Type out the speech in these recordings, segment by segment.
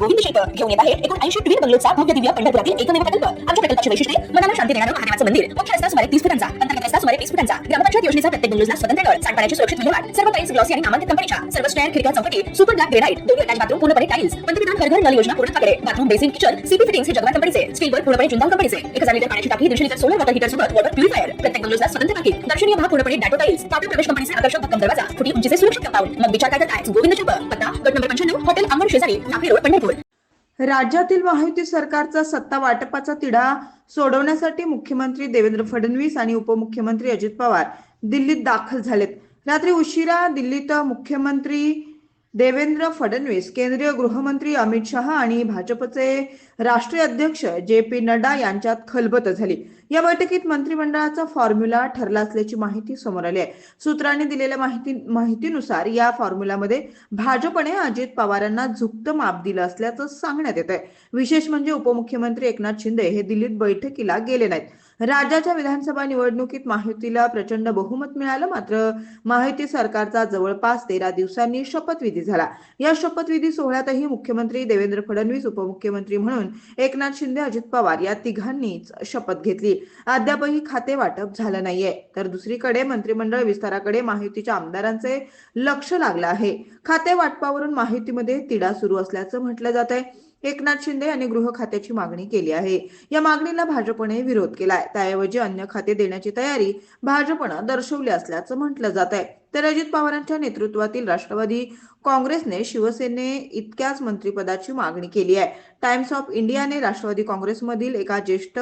गोविंद शेखर घेऊन येत एकूण ऐंशी बंगलोचा भव्य दिव्य पंढरपुरातील एकमेव प्रकल्प. आमच्या प्रकल्पाची वैशिष्ट्ये मनाला शांती देणारं महादेवाचं मंदिर. मुख्य रस्ता सुमारे तीस फुटांचा अंतर्गत रस्ता सुमारे वीस फुटांचा. ग्रामपंचायत योजनेचा प्रत्येक स्वतंत्र नळ सांडपाण्याची सुरक्षित विल्हेवाट सर्व टाईल्स ग्लॉसी आणि नामांकित कंपनीच्या सर्व स्टँड खिडक्या चौकटी सुपर ब्लॅक ग्रेनाइट दोन्ही अटॅच बाथरूम पूर्णपणे टाईल्स. पंतप्रधान घर घर योजना पूर्णपणे bathroom basin kitchen CP fittings हे जगवान कंपनीचे. स्टीलवर पूर्णपणे जिंदाल कंपनीचे. एक हजार लिटर पाण्याची टाकी दीडशे लिटर सोलर वॉटर हीटर सोबत वॉटर प्युरिफायर प्रत्येक स्वतंत्र टाकी दर्शनीय भाग पूर्णपणे डॅटो टाईल्स प्रवेश कंपनीचे आकर्षक भक्कम दरवाजा. फुटी उंचीचे सुरक्षित कंपाऊंड मग विचार काय करताय गोविंद पत्ता गट नंबर पंच्याण्णव हॉटेल अंगण शेजारी नागरी रोड पंढरपूर. राज्यातील महायुती सरकारचा सत्ता वाटपाचा तिढा सोडवण्यासाठी मुख्यमंत्री देवेंद्र फडणवीस आणि उपमुख्यमंत्री अजित पवार दिल्लीत दाखल झालेत. रात्री उशिरा दिल्लीत मुख्यमंत्री देवेंद्र फडणवीस केंद्रीय गृहमंत्री अमित शहा आणि भाजपचे राष्ट्रीय अध्यक्ष जे पी नड्डा यांच्यात खलबत झाली. या बैठकीत मंत्रिमंडळाचा फॉर्म्युला ठरला असल्याची माहिती समोर आली आहे. सूत्रांनी दिलेल्या माहिती माहितीनुसार या फॉर्म्युलामध्ये भाजपने अजित पवारांना झुकतं माप दिलं असल्याचं सांगण्यात येत आहे विशेष म्हणजे उपमुख्यमंत्री एकनाथ शिंदे हे दिल्लीत बैठकीला गेले नाहीत. राज्याच्या विधानसभा निवडणुकीत महायुतीला प्रचंड बहुमत मिळालं मात्र महायुती सरकारचा जवळपास तेरा दिवसांनी शपथविधी झाला. या शपथविधी सोहळ्यातही मुख्यमंत्री देवेंद्र फडणवीस उपमुख्यमंत्री म्हणून एकनाथ शिंदे अजित पवार या तिघांनीच शपथ घेतली. अद्यापही खाते वाटप झालं नाहीये. तर दुसरीकडे मंत्रिमंडळ विस्ताराकडे महायुतीच्या आमदारांचे लक्ष लागलं आहे. खाते वाटपावरून माहितीमध्ये तिढा सुरू असल्याचं म्हटलं जात आहे एकनाथ शिंदे यांनी गृह खात्याची मागणी केली आहे. या मागणीला भाजपने विरोध केलाय. त्याऐवजी अन्य खाते देण्याची तयारी भाजपनं दर्शवली असल्याचं म्हटलं जात आहे तर अजित पवारांच्या नेतृत्वातील राष्ट्रवादी काँग्रेसने शिवसेने इतक्याच मंत्रिपदाची मागणी केली आहे. टाइम्स ऑफ इंडियाने राष्ट्रवादी काँग्रेसमधील एका ज्येष्ठ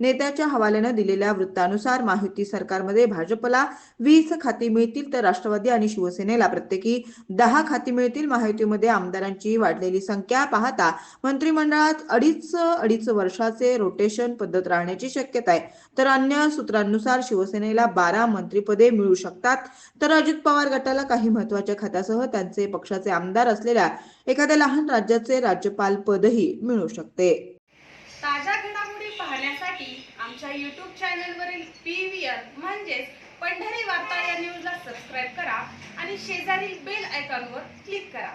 नेत्याच्या हवाल्यानं दिलेल्या वृत्तानुसार माहिती सरकारमध्ये भाजपला वीस खाती मिळतील तर राष्ट्रवादी आणि शिवसेनेला प्रत्येकी दहा खाती मिळतील. माहितीमध्ये आमदारांची वाढलेली संख्या पाहता मंत्रिमंडळात अडीच अडीच वर्षाचे रोटेशन पद्धत राहण्याची शक्यता आहे. तर अन्य सूत्रांनुसार शिवसेनेला बारा मंत्रिपदे मिळू शकतात. तर अजित पवार गटाला काही महत्त्वाच्या खात्यासह त्यांचे पक्षाचे आमदार असलेल्या एखाद्या लहान राज्याचे राज्यपाल पदही मिळू शकते. ताज्या घडामोडी पाहण्यासाठी आमच्या यूट्यूब चॅनलवरील पी व्ही आर म्हणजेच पंढरी वार्ता या न्यूजला सबस्क्राईब करा आणि शेजारील बेल आयकॉनवर क्लिक करा.